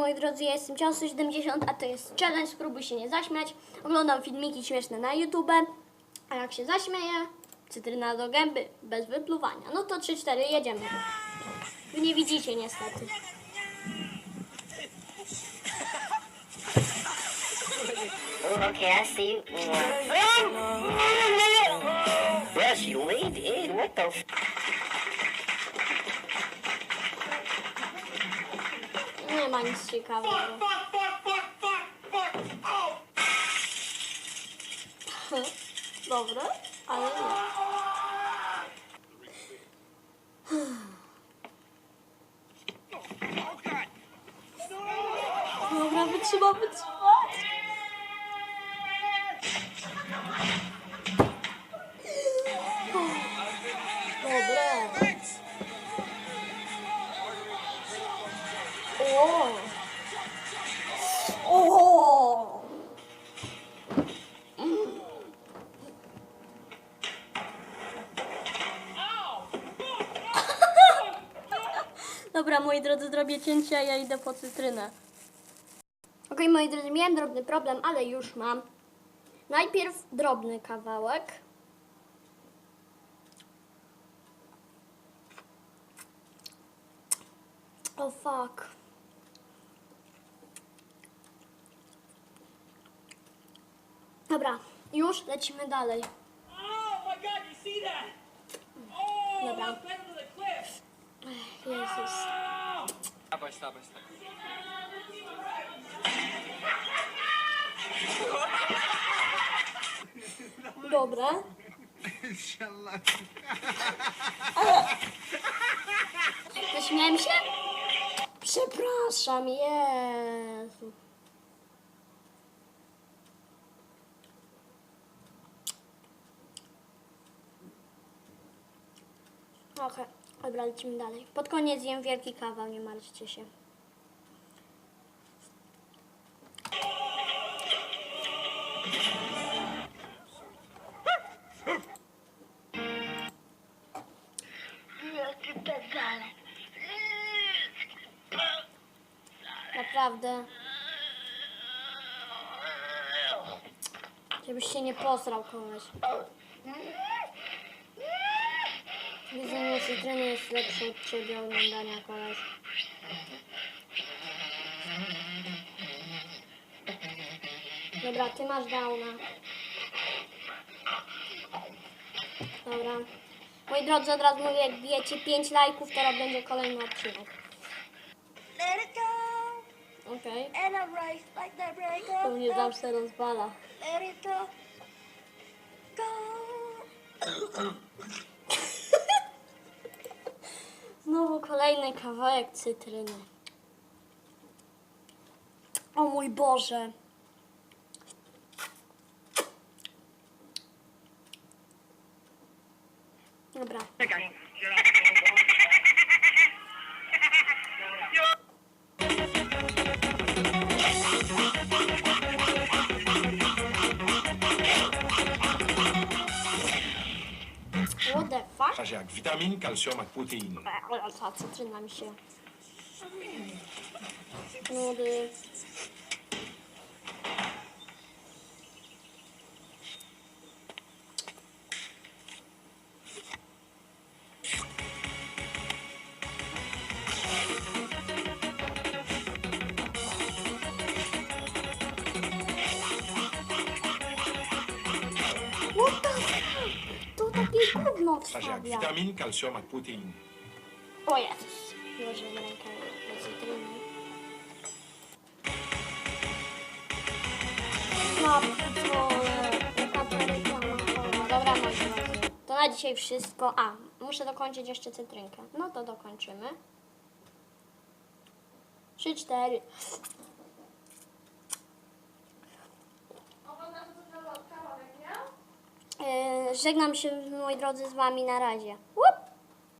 Moi drodzy, ja jestem Ciasto70, a to jest challenge, spróbuj się nie zaśmiać. Oglądam filmiki śmieszne na YouTube, a jak się zaśmieję, cytryna do gęby, bez wypluwania. No to 3-4, jedziemy. Wy nie widzicie niestety. Okay, I see you. Yes, you lead in. What the? Nie ma nic ciekawego. Dobre, ale nie. Dobra, wytrzymam, wytrzymać. Dobra, moi drodzy, zrobię cięcie, a ja idę po cytrynę. Okej, moi drodzy, miałem drobny problem, ale już mam. Najpierw drobny kawałek. O oh, fuck. Dobra, już lecimy dalej. Oh my god, you see that? Oh, Dobra. I fell to the cliff. Jezus. Stawaj, stawaj. Dobra. Zaśmiałem się? Przepraszam, Jezu. Okej, dobra, lecimy dalej. Pod koniec jem wielki kawał, nie martwcie się. Naprawdę. Żebyś się nie posrał kogoś. Cytryny jest lepsze od ciebie oglądania kogoś. Dobra, ty masz downa. Dobra. Moi drodzy, od razu mówię, jak bijecie 5 lajków, to będzie kolejny odcinek. Let it go, Okej. and I rise like the break To of mnie zawsze rozwala. Let it go, go. Znowu kolejny kawałek cytryny. O mój Boże. Dobra. What jak witamin, kalcium, jak protein. Ta cytryna mi się... Nudy. What the To takie gówno Czasie jak wstawia. witamin, kalcium, jak protein. O Jezus. Włożyłem rękę do cytryny. No, to reklama. Dobra, moi drodzy. To na dzisiaj wszystko. A, muszę dokończyć jeszcze cytrynkę. No to dokończymy. Trzy, cztery. Żegnam się, moi drodzy, z wami na razie.